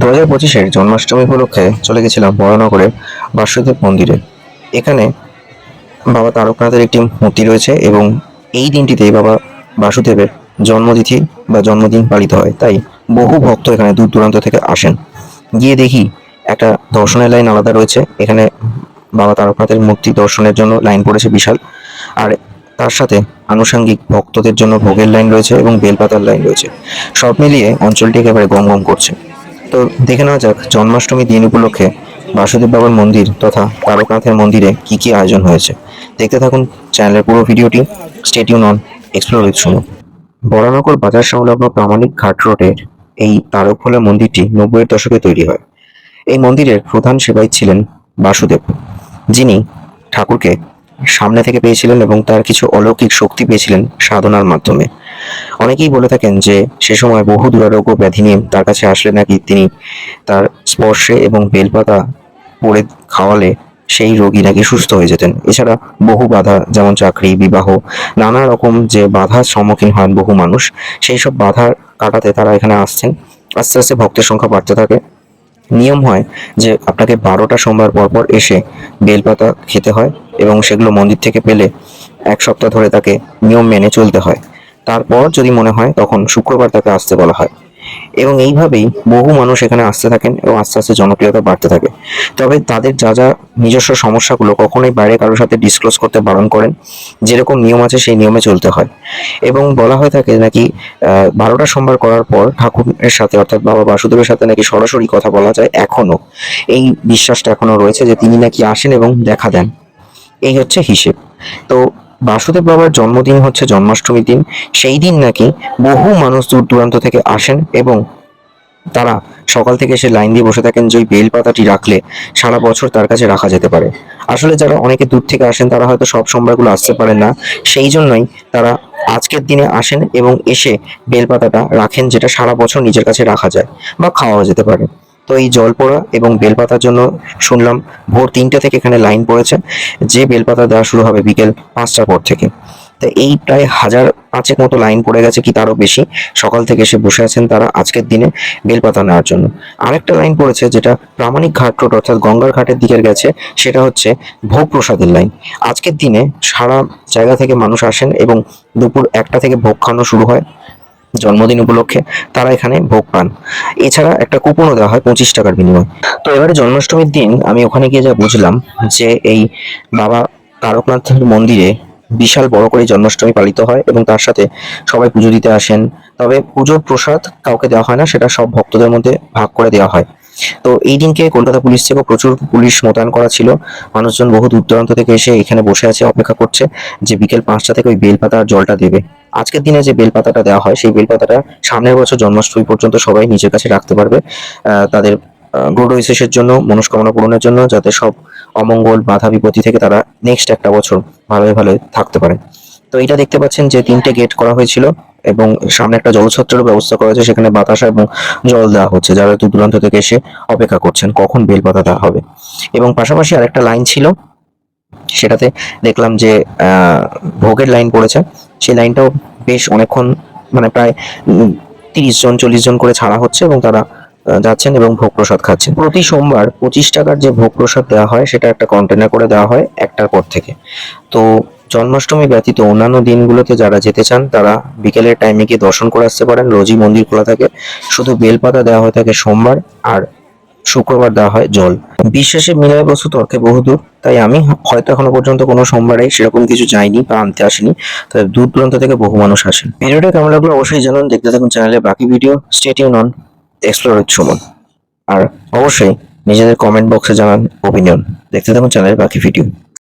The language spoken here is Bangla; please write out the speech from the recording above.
দু হাজার পঁচিশের জন্মাষ্টমী উপলক্ষে চলে গেছিলাম বরানগরের বাসুদেব মন্দিরে। এখানে বাবা তারকনাথের একটি মূর্তি রয়েছে এবং এই দিনটিতেই বাবা বাসুদেবের জন্মতিথি বা জন্মদিন পালিত হয়। তাই বহু ভক্ত এখানে দূর দূরান্ত থেকে আসেন। গিয়ে দেখি একটা দর্শনের লাইন আলাদা রয়েছে। এখানে বাবা তারকনাথের মূর্তি দর্শনের জন্য লাইন পড়েছে বিশাল। আর তার সাথে আনুষঙ্গিক ভক্তদের জন্য ভোগের লাইন রয়েছে এবং বেলপাতার লাইন রয়েছে। সব মিলিয়ে অঞ্চলটি একেবারে গম গম করছে। তো দেখে নেওয়া যাক, জন্মাষ্টমী দিন উপলক্ষে বাসুদেব বাবার মন্দির তথা তারকনাথের মন্দিরে কি কি আয়োজন হয়েছে। দেখতে থাকুন চ্যানেলের পুরো ভিডিওটি। স্টেডিউন অন এক্সপ্লোর উইথ শুনুন বরানগর বাজার সংলগ্ন প্রামাণিক ঘাট রোডের এই তারকফলা মন্দিরটি নব্বইয়ের দশকে তৈরি হয়। এই মন্দিরের প্রধান সেবাই ছিলেন বাসুদেব, যিনি ঠাকুরকে সামনে থেকে পেয়েছিলেন এবং তার কিছু অলৌকিক শক্তি পেয়েছিলেন সাধনার মাধ্যমে। অনেকেই বলে থাকেন যে, সে সময় বহু দুরারোগ্য ব্যাধি নিয়ে তার কাছে আসলে নাকি তিনি তার স্পর্শে এবং বেলপাতা পড়ে খাওয়ালে সেই রোগী নাকি সুস্থ হয়ে যেতেন। এছাড়া বহু বাধা, যেমন চাকরি, বিবাহ, নানা রকম যে বাধার সম্মুখীন হন বহু মানুষ, সেই সব বাধা কাটাতে তারা এখানে আসছেন। আস্তে আস্তে ভক্তের সংখ্যা বাড়তে থাকে। নিয়ম হয় যে, আপনাকে বারোটা সোমবার পর পর এসে বেলপাতা খেতে হয় এবং সেগুলো মন্দির থেকে পেলে এক সপ্তাহ ধরে তাকে নিয়ম মেনে চলতে হয়। তারপর যদি মনে হয়, তখন শুক্রবার তাকে আসতে বলা হয়। এবং এইভাবেই বহু মানুষ এখানে আসতে থাকেন এবং আস্তে আস্তে জনপ্রিয়তা বাড়তে থাকে। তবে তাদের যা যা নিজস্ব সমস্যাগুলো কখনোই বাইরে কারোর সাথে ডিসক্লোজ করতে বারণ করেন, যেরকম নিয়ম আছে সেই নিয়মে চলতে হয়। এবং বলা হয়ে থাকে নাকি বারোটা সোমবার করার পর ঠাকুরের সাথে অর্থাৎ বাবা বাসুদেবের সাথে নাকি সরাসরি কথা বলা যায় এখনও। এই বিশ্বাসটা এখনও রয়েছে যে তিনি নাকি আসেন এবং দেখা দেন। এই হচ্ছে হিসেব। তো বাসুদেব বাবার জন্মদিন হচ্ছে জন্মাষ্টমীর দিন। সেই দিন নাকি বহু মানুষ দূর দূরান্ত থেকে আসেন এবং তারা সকাল থেকে এসে লাইন দিয়ে বসে থাকেন যে বেল পাতাটি রাখলে সারা বছর তার কাছে রাখা যেতে পারে। আসলে যারা অনেকে দূর থেকে আসেন, তারা হয়তো সব সোমবারগুলো আসতে পারেন না। সেই জন্যই তারা আজকের দিনে আসেন এবং এসে বেলপাতাটা রাখেন যেটা সারা বছর নিজের কাছে রাখা যায় বা খাওয়া যেতে পারে। তো এই জল পোড়া এবং বেলপাতার জন্য শুনলাম ভোর তিনটে থেকে এখানে লাইন পড়েছে, যে বেলপাতা দেওয়া শুরু হবে বিকেল পাঁচটার পর থেকে। তো এই প্রায় হাজার পাঁচেক মতো লাইন পড়ে গেছে কি তারও বেশি। সকাল থেকে এসে বসে আছেন তারা আজকের দিনে বেলপাতা নেওয়ার জন্য। আরেকটা লাইন পড়েছে যেটা প্রামাণিক ঘাট রোড অর্থাৎ গঙ্গার ঘাটের দিকে গেছে, সেটা হচ্ছে ভোগ প্রসাদের লাইন। আজকের দিনে সারা জায়গা থেকে মানুষ আসেন এবং দুপুর একটা থেকে ভোগ খাওয়ানো শুরু হয়। জন্মদিন উপলক্ষে তারা এখানে ভোগ পান। এছাড়া একটা কুপনও দেওয়া হয়, পঁচিশ টাকার বিনিময়ে। তো এবারে জন্মাষ্টমীর দিন আমি ওখানে গিয়ে যা বুঝলাম যে এই বাবা তারকনাথের মন্দিরে বিশাল বড় করে জন্মাষ্টমী পালিত হয় এবং তার সাথে সবাই পুজো দিতে আসেন। তবে পুজোর প্রসাদ কাউকে দেওয়া হয় না, সেটা সব ভক্তদের মধ্যে ভাগ করে দেওয়া হয়। তো এই দিনকে কলকাতা পুলিশ থেকে প্রচুর পুলিশ মোতায়েন করা ছিল। মানুষজন বহু দূর দূরান্ত থেকে এসে এখানে বসে আছে, অপেক্ষা করছে যে বিকেল পাঁচটা থেকে ওই বেলপাতা জলটা দেবে। আজকের দিনে যে বেলপাতাটা দেওয়া হয়, সেই বেলপাতাটা সামনের বছর জন্মাষ্টমী পর্যন্ত সবাই নিজের কাছে রাখতে পারবে। তাদের গ্রোড উইসেসের জন্য, মনস্কামনা পূরণের জন্য, যাতে সব অমঙ্গল, বাধা, বিপত্তি থেকে তারা নেক্সট একটা বছর ভালোই ভালো থাকতে পারে। তো এটা দেখতে পাচ্ছেন যে তিনটে গেট করা হয়েছিল এবং সামনে একটা জলছত্রের ব্যবস্থা করা হয়েছে, সেখানে বাতাসা এবং জল দেওয়া হচ্ছে। যারা দূর দূরান্ত থেকে এসে অপেক্ষা করছেন, কখন বেলপাতা দেওয়া হবে। এবং পাশাপাশি আরেকটা লাইন ছিল সেটাতে দেখলাম যে ভোগের লাইন পড়েছে। সেই লাইনটাও বেশ অনেকক্ষণ মানে প্রায় তিরিশ জন, চল্লিশ জন করে ছাড়া হচ্ছে এবং তারা যাচ্ছেন এবং ভোগ প্রসাদ খাচ্ছেন। প্রতি সোমবার পঁচিশ টাকার যে ভোগ প্রসাদ দেওয়া হয়, সেটা একটা কন্টেনার করে দেওয়া হয় একটার পর থেকে। তো জন্মাষ্টমী ব্যতীত অন্যান্য দিনগুলোতে যারা যেতে চান, তারা বিকেলের টাইমে গিয়ে দর্শন করে আসতে পারেন। রোজই মন্দির খোলা থাকে। শুধু বেলপাতা দেওয়া হয়ে থাকে সোমবার, আর শুক্রবার দেওয়া হয় জল। বিশ্বাসে মিলায় বস্তু তর্কে বহুদূর, তাই আমি হয়তো এখনও পর্যন্ত কোনো সোমবারে সেরকম কিছু যাইনি বা আনতে আসিনি, তবে দূর দূরান্ত থেকে বহু মানুষ আসেন। ভিডিওটা কেমন লাগল অবশ্যই জানান, দেখতে থাকুন চ্যানেলের বাকি video stay tuned on explore Suman আর অবশ্যই নিজেদের কমেন্ট বক্সে জানান ওপিনিয়ন দেখতে থাকুন চ্যানেলের বাকি ভিডিও